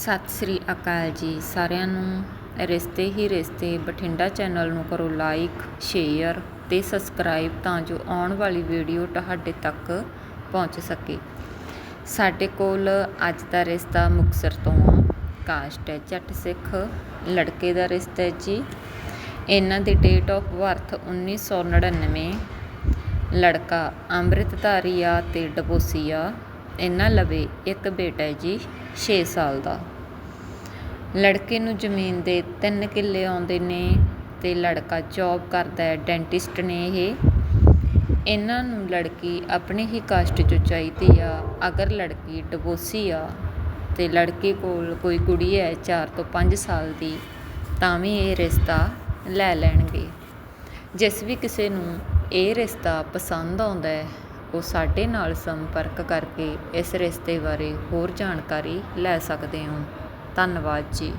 ਸਤਿ ਸ੍ਰੀ ਅਕਾਲ ਜੀ। ਸਾਰਿਆਂ ਨੂੰ ਰਿਸ਼ਤੇ ਹੀ ਰਿਸ਼ਤੇ, ਬਠਿੰਡਾ ਚੈਨਲ ਨੂੰ ਕਰੋ ਲਾਈਕ, ਸ਼ੇਅਰ ਤੇ ਸਬਸਕ੍ਰਾਈਬ ਤਾਂ ਜੋ ਆਉਣ ਵਾਲੀ ਵੀਡੀਓ ਤੁਹਾਡੇ ਤੱਕ ਪਹੁੰਚ ਸਕੇ। ਸਾਡੇ ਕੋਲ ਅੱਜ ਦਾ ਰਿਸ਼ਤਾ ਮੁਕਤਸਰ ਤੋਂ ਆ। ਕਾਸਟ ਹੈ ਜੱਟ ਸਿੱਖ, ਲੜਕੇ ਦਾ ਰਿਸ਼ਤਾ ਹੈ ਜੀ। ਇਹਨਾਂ ਦੀ ਡੇਟ ਆਫ ਬਰਥ 1999 ਲੜਕਾ ਅੰਮ੍ਰਿਤਧਾਰੀ ਆ ਤੇ ਡਬੋਸੀਆ ਇਹਨਾਂ ਲਵੇ ਇੱਕ ਬੇਟਾ ਹੈ ਜੀ 6 ਸਾਲ ਦਾ। ਲੜਕੇ ਨੂੰ ਜ਼ਮੀਨ ਦੇ 3 ਕਿੱਲੇ ਆਉਂਦੇ ਨੇ ਤੇ ਲੜਕਾ ਜੌਬ ਕਰਦਾ ਹੈ ਡੈਂਟਿਸਟ ਨੇ ਇਹ। ਇਹਨਾਂ ਨੂੰ ਲੜਕੀ ਆਪਣੀ ਹੀ ਕਾਸਟ 'ਚੋਂ ਚਾਹੀਦੀ ਆ। ਅਗਰ ਲੜਕੀ ਡਬੋਸੀ ਆ ਤੇ ਲੜਕੇ ਕੋਲ ਕੋਈ ਕੁੜੀ ਹੈ 4 ਤੋਂ 5 ਸਾਲ ਦੀ, ਤਾਂ ਵੀ ਇਹ ਰਿਸ਼ਤਾ ਲੈ ਲੈਣਗੇ। ਜਿਸ ਵੀ ਕਿਸੇ ਨੂੰ ਇਹ ਰਿਸ਼ਤਾ ਪਸੰਦ ਆਉਂਦਾ ਹੈ ਉਹ ਸਾਡੇ ਨਾਲ ਸੰਪਰਕ ਕਰਕੇ ਇਸ ਰਿਸ਼ਤੇ ਬਾਰੇ ਹੋਰ ਜਾਣਕਾਰੀ ਲੈ ਸਕਦੇ ਹੋ। ਧੰਨਵਾਦ ਜੀ।